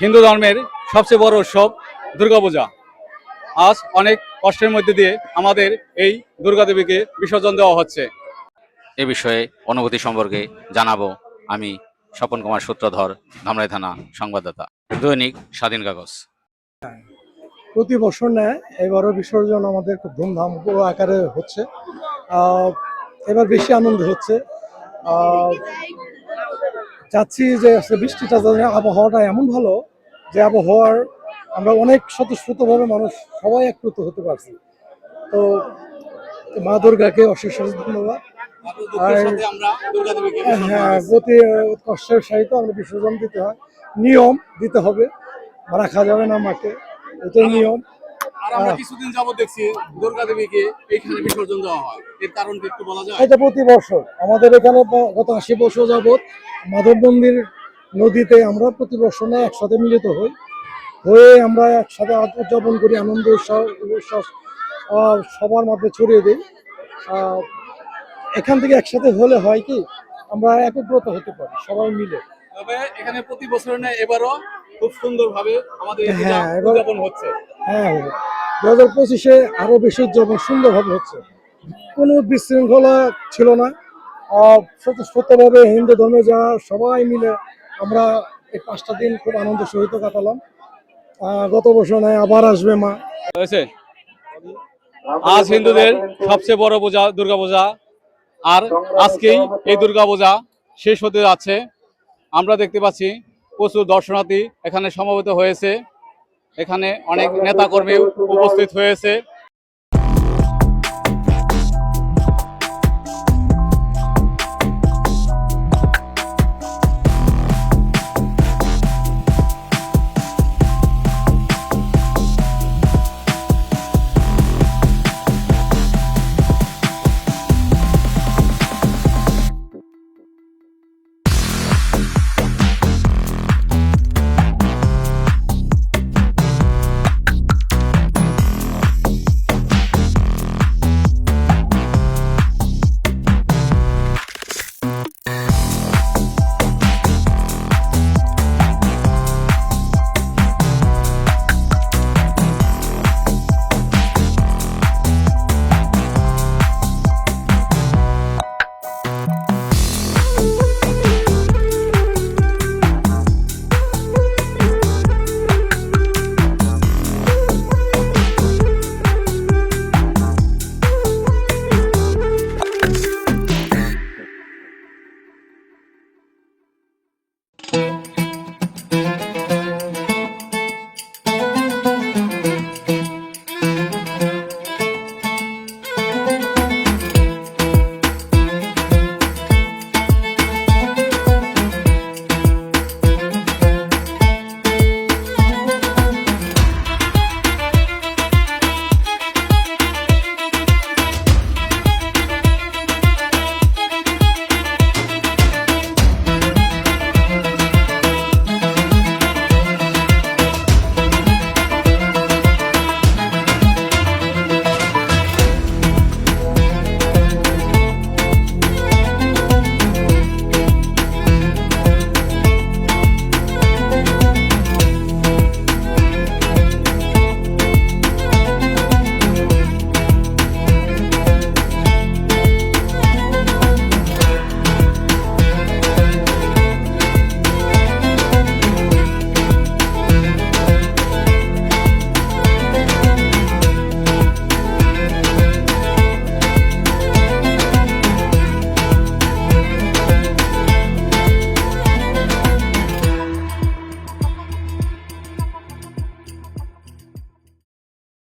হিন্দু ধর্মের সবচেয়ে বড় উৎসব দুর্গাপূজা। আজ অনেক কষ্টের মধ্যে দিয়ে আমাদের এই দুর্গা দেবীকে বিসর্জন দেওয়া হচ্ছে। এ বিষয়ে অনুভূতি সম্পর্কে জানাব আমি স্বপন কুমার সূত্রধর ধামরাই থানা সংবাদদাতা। দৈনিক স্বাধীন কাগজ। প্রতি বছর নেয় এবারও বিসর্জন আমাদের খুব ধুমধাম বড় আকারে হচ্ছে। আহ, এবার বেশি আনন্দ হচ্ছে। আহ, চাচ্ছি যে বৃষ্টিটা যেন আবহাওয়াটা এমন ভালো যে আবহাওয়ার আমরা অনেক স্বতঃস্ফূর্তভাবে মানুষ সবাই একত্রিত হতে পারছি। তো মা দুর্গাকে অশেষ ধন্যবাদ। দেবীকে হ্যাঁ প্রতি কষ্টের সহিত আমরা বিসর্জন দিতে হয়। নিয়ম দিতে হবে। রাখা যাবে না মাকে। এটাই নিয়ম। আর আমরা কিছুদিন যাবত দেখছি দুর্গা দেবীকে এইখানে বিসর্জন দেওয়া হয়। এর কারণ একটু বলা যায়? এটা প্রতি বছর। আমাদের এখানে গত আশি বছর যাবৎ মাধব মন্দির নদীতে আমরা প্রতি বছর না একসাথে মিলিত হই। হয়ে আমরা একসাথে উদযাপন করি আনন্দ উৎসাহ উচ্ছ্বাস সবার মধ্যে ছড়িয়ে দিই। এখান থেকে একসাথে হলে হয় কি আমরা একত্রতা হতে পারি সবাই মিলে। তবে এখানে প্রতি বছর নেয় এবারও খুব সুন্দর ভাবে আমাদের হ্যাঁ, হচ্ছে। হ্যাঁ। দু হাজার পঁচিশে আরও বেশি উদযাপন সুন্দরভাবে হচ্ছে। কোনো বিশৃঙ্খলা ছিল না। স্বতঃস্ফূর্তভাবে হিন্দু ধর্মে যারা সবাই মিলে আমরা এই পাঁচটা দিন খুব আনন্দ সহিত কাটালাম। গত বছর নয়, আবার আসবে মা। হয়েছে? আজ হিন্দুদের সবচেয়ে বড় পূজা, দুর্গা পূজা। আর আজকেই এই দুর্গা পূজা শেষ হতে যাচ্ছে। আমরা দেখতে পাচ্ছি প্রচুর দর্শনার্থী এখানে সমবেত হয়েছে। এখানে অনেক নেতাকর্মী উপস্থিত হয়েছে।